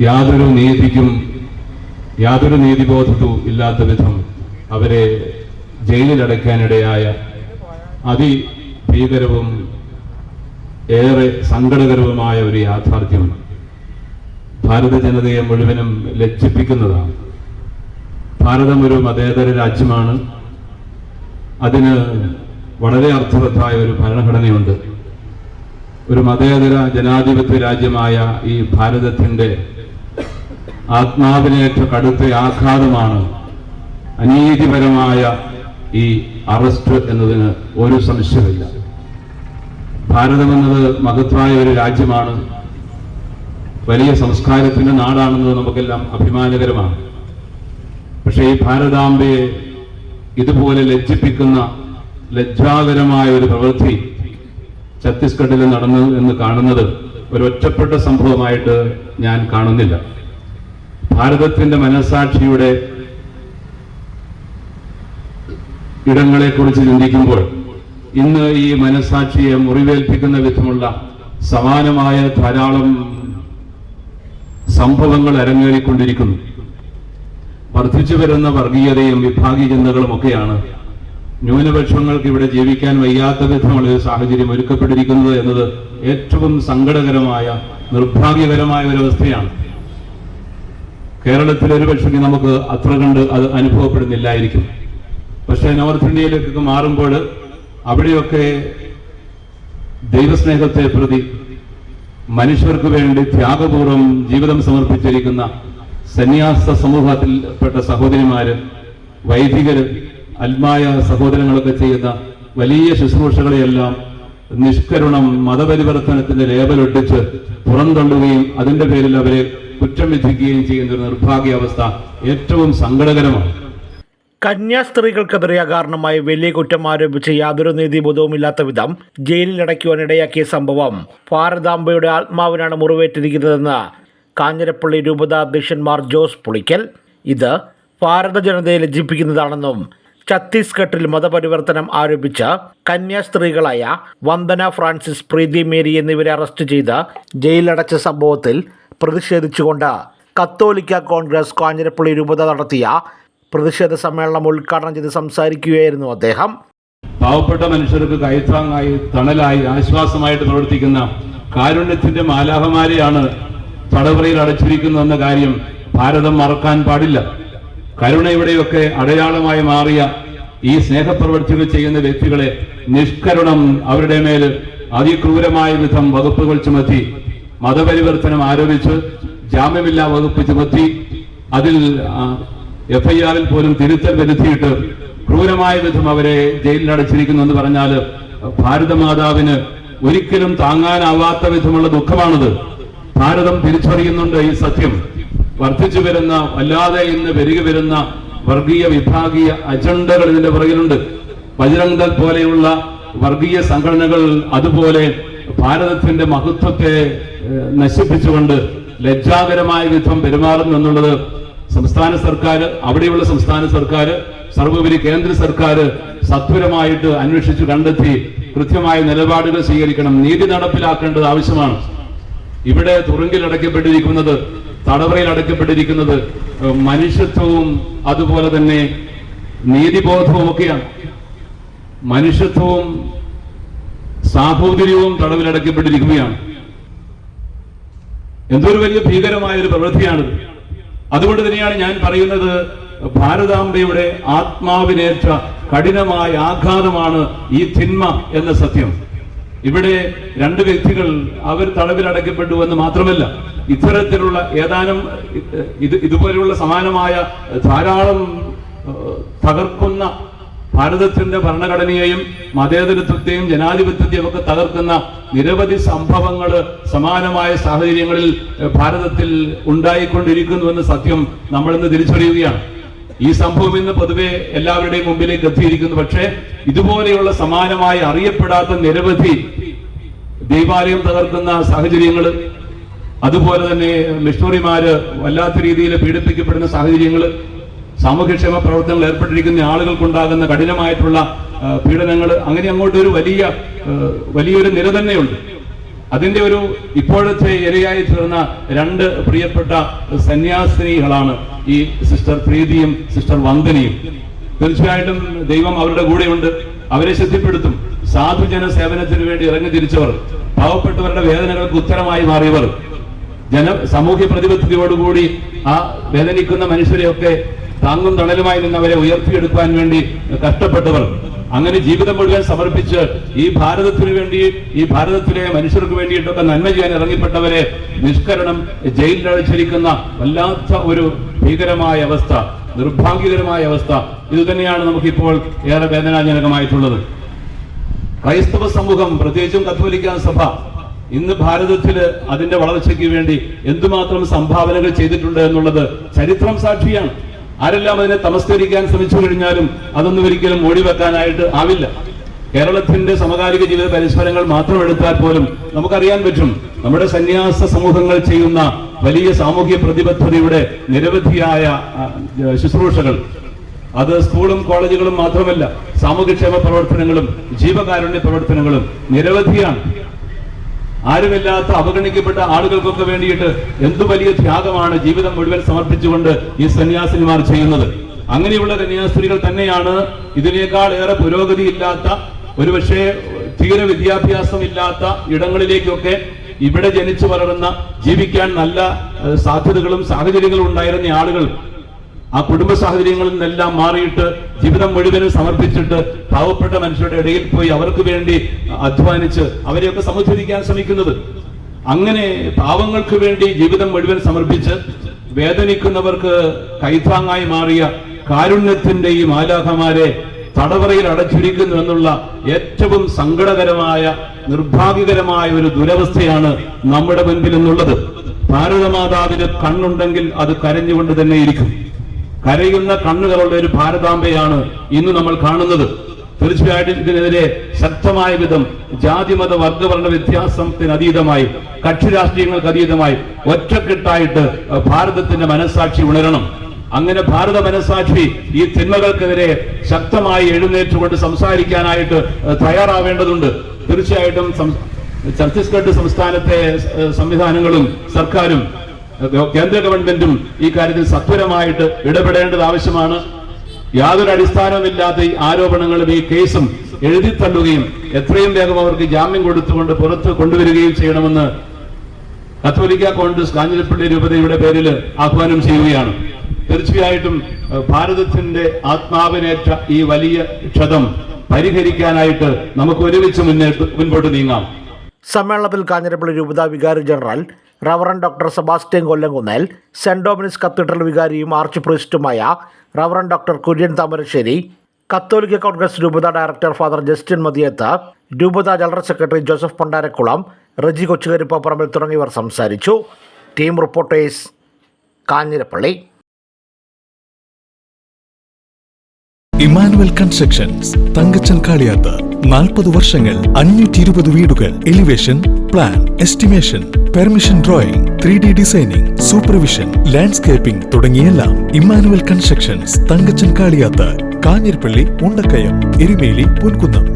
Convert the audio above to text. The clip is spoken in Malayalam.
യാതൊരു നീതിക്കും യാതൊരു നീതിബോധവും ഇല്ലാത്ത വിധം അവരെ ജയിലിലടയ്ക്കാനിടയായ അതിഭീകരവും ഏറെ സങ്കടകരവുമായ ഒരു യാഥാർത്ഥ്യം ഭാരത ജനതയെ മുഴുവനും ലജ്ജിപ്പിക്കുന്നതാണ്. ഭാരതം ഒരു മതേതര രാജ്യമാണ്. അതിന് വളരെ അർത്ഥവത്തായ ഒരു ഭരണഘടനയുണ്ട്. ഒരു മതേതര ജനാധിപത്യ രാജ്യമായ ഈ ഭാരതത്തിന്റെ ആത്മാവിനേറ്റ കടുത്ത ആഘാതമാണ് അനീതിപരമായ ഈ അറസ്റ്റ് എന്നതിന് ഒരു സംശയമില്ല ഭാരതമെന്നത് മഹത്തായ ഒരു രാജ്യമാണ്. വലിയ സംസ്കാരത്തിന്റെ നാടാണെന്നത് നമുക്കെല്ലാം അഭിമാനകരമാണ്. പക്ഷേ ഈ ഭാരതാംബയെ ഇതുപോലെ ലജ്ജിപ്പിക്കുന്ന ലജ്ജാകരമായ ഒരു പ്രവൃത്തി ഛത്തീസ്ഗഡിൽ നടന്നു എന്ന് കാണുന്നത് ഒരു ഒറ്റപ്പെട്ട സംഭവമായിട്ട് ഞാൻ കാണുന്നില്ല. ഭാരതത്തിന്റെ മനസാക്ഷിയുടെ ഇടങ്ങളെക്കുറിച്ച് ചിന്തിക്കുമ്പോൾ ഇന്ന് ഈ മനസാക്ഷിയെ മുറിവേൽപ്പിക്കുന്ന വിധമുള്ള സമാനമായ ധാരാളം സംഭവങ്ങൾ അരങ്ങേറിക്കൊണ്ടിരിക്കുന്നു. വർദ്ധിച്ചു വരുന്ന വർഗീയതയും വിഭാഗീയതകളും ഒക്കെയാണ് ന്യൂനപക്ഷങ്ങൾക്ക് ഇവിടെ ജീവിക്കാൻ വയ്യാത്ത വിധമുള്ള ഒരു സാഹചര്യം ഒരുക്കപ്പെട്ടിരിക്കുന്നത് എന്നത് ഏറ്റവും സങ്കടകരമായ നിർഭാഗ്യകരമായ ഒരു അവസ്ഥയാണ്. കേരളത്തിൽ ഒരു പക്ഷേ നമുക്ക് അത്ര കണ്ട് അത് അനുഭവപ്പെടുന്നില്ലായിരിക്കും. പക്ഷേ നോർത്ത് ഇന്ത്യയിലേക്കൊക്കെ മാറുമ്പോൾ അവിടെയൊക്കെ ദൈവസ്നേഹത്തെ പ്രതി മനുഷ്യർക്ക് വേണ്ടി ത്യാഗപൂർവം ജീവിതം സമർപ്പിച്ചിരിക്കുന്ന സന്യാസ സമൂഹത്തിൽപ്പെട്ട സഹോദരിമാര് വൈദികര് അൽമായ സഹോദരങ്ങളൊക്കെ ചെയ്യുന്ന വലിയ ശുശ്രൂഷകളെയെല്ലാം നിഷ്കരുണം മതപരിവർത്തനത്തിന്റെ ലേബലൊട്ടിച്ച് പുറന്തള്ളുകയും അതിന്റെ പേരിൽ അവരെ കുറ്റം വിധിക്കുകയും ചെയ്യുന്ന ഒരു നിർഭാഗ്യാവസ്ഥ ഏറ്റവും സങ്കടകരമാണ്. കന്യാസ്ത്രീകൾക്കെതിരെ അകാരണമായി വലിയ കുറ്റം ആരോപിച്ച് യാതൊരു നീതിബോധവുമില്ലാത്ത വിധം ജയിലിലടയ്ക്കുവാനിടയാക്കിയ സംഭവം ഭാരതാംബയുടെ ആത്മാവിനാണ് മുറിവേറ്റിരിക്കുന്നതെന്ന് കാഞ്ഞിരപ്പള്ളി രൂപത അധ്യക്ഷന്മാർ ജോസ് പുളിക്കൽ. ഇത് ഭാരത ജനതയെ ലജ്ജിപ്പിക്കുന്നതാണെന്നും ഛത്തീസ്ഗഡിൽ മതപരിവർത്തനം ആരോപിച്ച കന്യാസ്ത്രീകളായ വന്ദന ഫ്രാൻസിസ് പ്രീതി മേരി എന്നിവരെ അറസ്റ്റ് ചെയ്ത് ജയിലടച്ച സംഭവത്തിൽ പ്രതിഷേധിച്ചുകൊണ്ട് കത്തോലിക്ക കോൺഗ്രസ് കാഞ്ഞിരപ്പള്ളി രൂപത നടത്തിയ പ്രതിഷേധ സമ്മേളനം ഉദ്ഘാടനം ചെയ്ത് സംസാരിക്കുകയായിരുന്നു അദ്ദേഹം. പാവപ്പെട്ട മനുഷ്യർക്ക് കൈത്താങ്ങായി തണലായി ആശ്വാസമായിട്ട് പ്രവർത്തിക്കുന്ന കാരുണ്യത്തിന്റെ മാലാഹമാരെയാണ് തടവറയിൽ അടച്ചിരിക്കുന്നതെന്ന കാര്യം ഭാരതം മറക്കാൻ പാടില്ല. കരുണ ഇവിടെയൊക്കെ അടയാളമായി മാറിയ ഈ സ്നേഹപ്രവർത്തികൾ ചെയ്യുന്ന വ്യക്തികളെ നിഷ്കരുണം അവരുടെ മേൽ അതിക്രൂരമായ വിധം വകുപ്പുകൾ ചുമത്തി മതപരിവർത്തനം ആരോപിച്ച് ജാമ്യമില്ലാ വകുപ്പ് ചുമത്തി അതിൽ എഫ്ഐആറിൽ പോലും തിരുത്തൽ വരുത്തിയിട്ട് ക്രൂരമായ വിധം അവരെ ജയിലിൽ അടച്ചിരിക്കുന്നു എന്ന് പറഞ്ഞാൽ ഭാരതമാതാവിന് ഒരിക്കലും താങ്ങാനാവാത്ത വിധമുള്ള ദുഃഖമാണത്. ഭാരതം തിരിച്ചറിയുന്നുണ്ട് ഈ സത്യം. വർദ്ധിച്ചു വരുന്ന അല്ലാതെ ഇന്ന് പെരുകി വരുന്ന വർഗീയ വിഭാഗീയ അജണ്ടകൾ ഇതിന്റെ പുറകിലുണ്ട്. ബജരംഗ് ദൾ പോലെയുള്ള വർഗീയ സംഘടനകൾ അതുപോലെ ഭാരതത്തിന്റെ മഹത്വത്തെ നശിപ്പിച്ചുകൊണ്ട് ലജ്ജാകരമായ വിധം പെരുമാറുന്നു എന്നുള്ളത് സംസ്ഥാന സർക്കാർ അവിടെയുള്ള സംസ്ഥാന സർക്കാർ സർവോപരി കേന്ദ്ര സർക്കാർ സത്വരമായിട്ട് അന്വേഷിച്ചു കണ്ടെത്തി കൃത്യമായ നിലപാടുകൾ സ്വീകരിക്കണം. നീതി നടപ്പിലാക്കേണ്ടത് ആവശ്യമാണ്. ഇവിടെ തുറുങ്കിൽ അടയ്ക്കപ്പെട്ടിരിക്കുന്നത് തടവറയിൽ അടയ്ക്കപ്പെട്ടിരിക്കുന്നത് മനുഷ്യത്വവും അതുപോലെ തന്നെ നീതിബോധവും ഒക്കെയാണ്. മനുഷ്യത്വവും സാഹോദര്യവും തടവിലടയ്ക്കപ്പെട്ടിരിക്കുകയാണ് എന്തൊരു വലിയ ഭീകരമായ ഒരു പ്രവൃത്തിയാണിത് അതുകൊണ്ട് തന്നെയാണ് ഞാൻ പറയുന്നത് ഭാരതാംബയുടെ ആത്മാവിനേറ്റ കഠിനമായ ആഘാതമാണ് ഈ തിന്മ എന്ന സത്യം. ഇവിടെ രണ്ട് വ്യക്തികൾ അവർ തടവിലടയ്ക്കപ്പെട്ടു എന്ന് മാത്രമല്ല ഇത്തരത്തിലുള്ള ഏതാനും ഇത് ഇതുപോലെയുള്ള സമാനമായ ധാരാളം തകർക്കുന്ന ഭാരതത്തിന്റെ ഭരണഘടനയെയും മതേതരത്വത്തെയും ജനാധിപത്യത്തെയും ഒക്കെ തകർക്കുന്ന നിരവധി സംഭവങ്ങൾ സമാനമായ സാഹചര്യങ്ങളിൽ ഭാരതത്തിൽ ഉണ്ടായിക്കൊണ്ടിരിക്കുന്നുവെന്ന സത്യം നമ്മൾ ഇന്ന് തിരിച്ചറിയുകയാണ്. ഈ സംഭവം ഇന്ന് പൊതുവെ എല്ലാവരുടെയും മുമ്പിലേക്ക് എത്തിയിരിക്കുന്നു. പക്ഷേ ഇതുപോലെയുള്ള സമാനമായി അറിയപ്പെടാത്ത നിരവധി ദൈവാലയം തകർക്കുന്ന സാഹചര്യങ്ങൾ അതുപോലെ തന്നെ മിഷണറിമാര് വല്ലാത്ത രീതിയിൽ പീഡിപ്പിക്കപ്പെടുന്ന സാഹചര്യങ്ങൾ സാമൂഹ്യക്ഷേമ പ്രവർത്തനങ്ങൾ ഏർപ്പെട്ടിരിക്കുന്ന ആളുകൾക്കുണ്ടാകുന്ന കഠിനമായിട്ടുള്ള പീഡനങ്ങൾ അങ്ങനെ അങ്ങോട്ട് ഒരു വലിയ വലിയൊരു നിര തന്നെയുണ്ട്. അതിന്റെ ഒരു ഇപ്പോഴത്തെ ഇരയായി തീർന്ന രണ്ട് പ്രിയപ്പെട്ട സന്യാസിനികളാണ് ഈ സിസ്റ്റർ പ്രീതിയും സിസ്റ്റർ വന്ദനയും. തീർച്ചയായിട്ടും ദൈവം അവരുടെ കൂടെയുണ്ട്. അവരെ ശക്തിപ്പെടുത്തും സാധുജന സേവനത്തിന് വേണ്ടി ഇറങ്ങി തിരിച്ചവർ പാവപ്പെട്ടവരുടെ വേദനകൾക്ക് ഉത്തരമായി മാറിയവർ. ജന സാമൂഹ്യ പ്രതിബദ്ധതയോടുകൂടി ആ വേദനിക്കുന്ന മനുഷ്യരെയൊക്കെ താങ്ങും തണലുമായി നിന്നവരെ ഉയർത്തിയെടുക്കാൻ വേണ്ടി കഷ്ടപ്പെട്ടവർ അങ്ങനെ ജീവിതം മുഴുവൻ സമർപ്പിച്ച് ഈ ഭാരതത്തിനു വേണ്ടി ഈ ഭാരതത്തിലെ മനുഷ്യർക്ക് വേണ്ടിയിട്ടൊക്കെ നന്മ ചെയ്യാൻ ഇറങ്ങിപ്പെട്ടവരെ നിഷ്കരണം ജയിലിലടച്ചിരിക്കുന്ന വല്ലാത്ത ഒരു ഭീകരമായ അവസ്ഥ നിർഭാഗ്യകരമായ അവസ്ഥ. ഇതുതന്നെയാണ് നമുക്കിപ്പോൾ ഏറെ വേദനാജനകമായിട്ടുള്ളത്. ക്രൈസ്തവ സമൂഹം പ്രത്യേകിച്ചും കത്തോലിക്ക സഭ ഇന്ന് ഭാരതത്തിൽ അതിന്റെ വളർച്ചയ്ക്ക് വേണ്ടി എന്തുമാത്രം സംഭാവനകൾ ചെയ്തിട്ടുണ്ട് എന്നുള്ളത് ചരിത്രം സാക്ഷിയാണ്. ആരെല്ലാം അതിനെ തമസ്കരിക്കാൻ ശ്രമിച്ചു കഴിഞ്ഞാലും അതൊന്നും ഒരിക്കലും ഓടിവെക്കാനായിട്ട് ആവില്ല. കേരളത്തിന്റെ സമകാലിക ജീവിത പരിസരങ്ങൾ മാത്രം എടുത്താൽ പോലും നമുക്കറിയാൻ പറ്റും നമ്മുടെ സന്യാസ സമൂഹങ്ങൾ ചെയ്യുന്ന വലിയ സാമൂഹ്യ പ്രതിബദ്ധതയുടെ നിരവധിയായ ശുശ്രൂഷകൾ. അത് സ്കൂളും കോളേജുകളും മാത്രമല്ല സാമൂഹ്യക്ഷേമ പ്രവർത്തനങ്ങളും ജീവകാരുണ്യ പ്രവർത്തനങ്ങളും നിരവധിയാണ്. ആരുമില്ലാത്ത അവഗണിക്കപ്പെട്ട ആളുകൾക്കൊക്കെ വേണ്ടിയിട്ട് എന്തു വലിയ ത്യാഗമാണ് ജീവിതം മുഴുവൻ സമർപ്പിച്ചുകൊണ്ട് ഈ സന്യാസിനിമാർ ചെയ്യുന്നത്. അങ്ങനെയുള്ള കന്യാസ്ത്രീകൾ തന്നെയാണ് ഇതിനേക്കാൾ ഏറെ പുരോഗതി പുരോഗതിയില്ലാത്ത ഒരുപക്ഷെ തീരെ വിദ്യാഭ്യാസം ഇല്ലാത്ത ഇടങ്ങളിലേക്കൊക്കെ ഇവിടെ ജനിച്ചു വളർന്ന ജീവിക്കാൻ നല്ല സാധ്യതകളും സാഹചര്യങ്ങളും ഉണ്ടായിരുന്ന ആളുകൾ ആ കുടുംബ സാഹചര്യങ്ങളിൽ നിന്നെല്ലാം മാറിയിട്ട് ജീവിതം മുഴുവനും സമർപ്പിച്ചിട്ട് പാവപ്പെട്ട മനുഷ്യരുടെ ഇടയിൽ പോയി അവർക്ക് വേണ്ടി അധ്വാനിച്ച് അവരെയൊക്കെ സമുദ്ധരിക്കാൻ ശ്രമിക്കുന്നത്. അങ്ങനെ പാവങ്ങൾക്ക് വേണ്ടി ജീവിതം മുഴുവൻ സമർപ്പിച്ച് വേദനിക്കുന്നവർക്ക് കൈത്താങ്ങായി മാറിയ കാരുണ്യത്തിന്റെ ഈ തടവറയിൽ അടച്ചിരിക്കുന്നു എന്നുള്ള ഏറ്റവും സങ്കടകരമായ നിർഭാഗ്യകരമായ ഒരു ദുരവസ്ഥയാണ് നമ്മുടെ മുൻപിൽ എന്നുള്ളത് ഭാരതമാതാവിന് കണ്ണുണ്ടെങ്കിൽ അത് കരഞ്ഞുകൊണ്ട് തന്നെ ഇരിക്കും. കരയുന്ന കണ്ണുകളുള്ള ഒരു ഭാരതാംബയാണ് ഇന്ന് നമ്മൾ കാണുന്നത്. തീർച്ചയായിട്ടും ഇതിനെതിരെ ശക്തമായ വിധം ജാതിമത വർഗവർണ വ്യത്യാസത്തിന് അതീതമായി കക്ഷി രാഷ്ട്രീയങ്ങൾക്ക് അതീതമായി ഒറ്റക്കെട്ടായിട്ട് ഭാരതത്തിന്റെ മനസാക്ഷി ഉണരണം. അങ്ങനെ ഭാരത മനസാക്ഷി ഈ തിന്മകൾക്കെതിരെ ശക്തമായി എഴുന്നേറ്റുകൊണ്ട് സംസാരിക്കാനായിട്ട് തയ്യാറാവേണ്ടതുണ്ട്. തീർച്ചയായിട്ടും ഛത്തീസ്ഗഡ് സംസ്ഥാനത്തെ സംവിധാനങ്ങളും സർക്കാരും കേന്ദ്ര ഗവൺമെന്റും ഈ കാര്യത്തിൽ സത്വരമായിട്ട് ഇടപെടേണ്ടത് ആവശ്യമാണ്. യാതൊരു അടിസ്ഥാനവുമില്ലാത്ത ഈ ആരോപണങ്ങളും ഈ കേസും എഴുതി തള്ളുകയും എത്രയും വേഗം അവർക്ക് ജാമ്യം കൊടുത്തുകൊണ്ട് പുറത്ത് കൊണ്ടുവരികയും ചെയ്യണമെന്ന് കത്തോലിക്ക കോൺഗ്രസ് കാഞ്ഞിരപ്പള്ളി രൂപതയുടെ പേരിൽ ആഹ്വാനം ചെയ്യുകയാണ്. തീർച്ചയായിട്ടും ഭാരതത്തിന്റെ ആത്മാവിനേറ്റ ഈ വലിയ ക്ഷതം പരിഹരിക്കാനായിട്ട് നമുക്ക് ഒരുമിച്ച് മുന്നേറ്റ് മുൻപോട്ട് നീങ്ങാം. സമ്മേളനത്തിൽ കാഞ്ഞിരപ്പള്ളി രൂപത വികാരി general reverend doctor Sebastian Kollamkunnel Saint Dominic's cathedral വികാരിയും arch പ്രിസ്റ്റുമായ റവറൻ ഡോക്ടർ കുര്യൻ താമരശ്ശേരി കത്തോലിക്ക കോൺഗ്രസ് രൂപത ഡയറക്ടർ ഫാദർ ജസ്റ്റിൻ മതിയത്ത് രൂപത general secretary Joseph Pandarakulam Reji Kochukarippa Parambil തുടങ്ങിയവർ സംസാരിച്ചു. Team reporters Kanjirappally. Emmanuel constructions Thankachan Kaliyath നാൽപ്പത് വർഷങ്ങൾ അഞ്ഞൂറ്റി ഇരുപത് വീടുകൾ elevation plan estimation permission drawing three D designing supervision landscaping തുടങ്ങിയെല്ലാം Emmanuel constructions Thankachan Kaliyath Kanjirappally Mundakayam Erumeli Ponkunnam.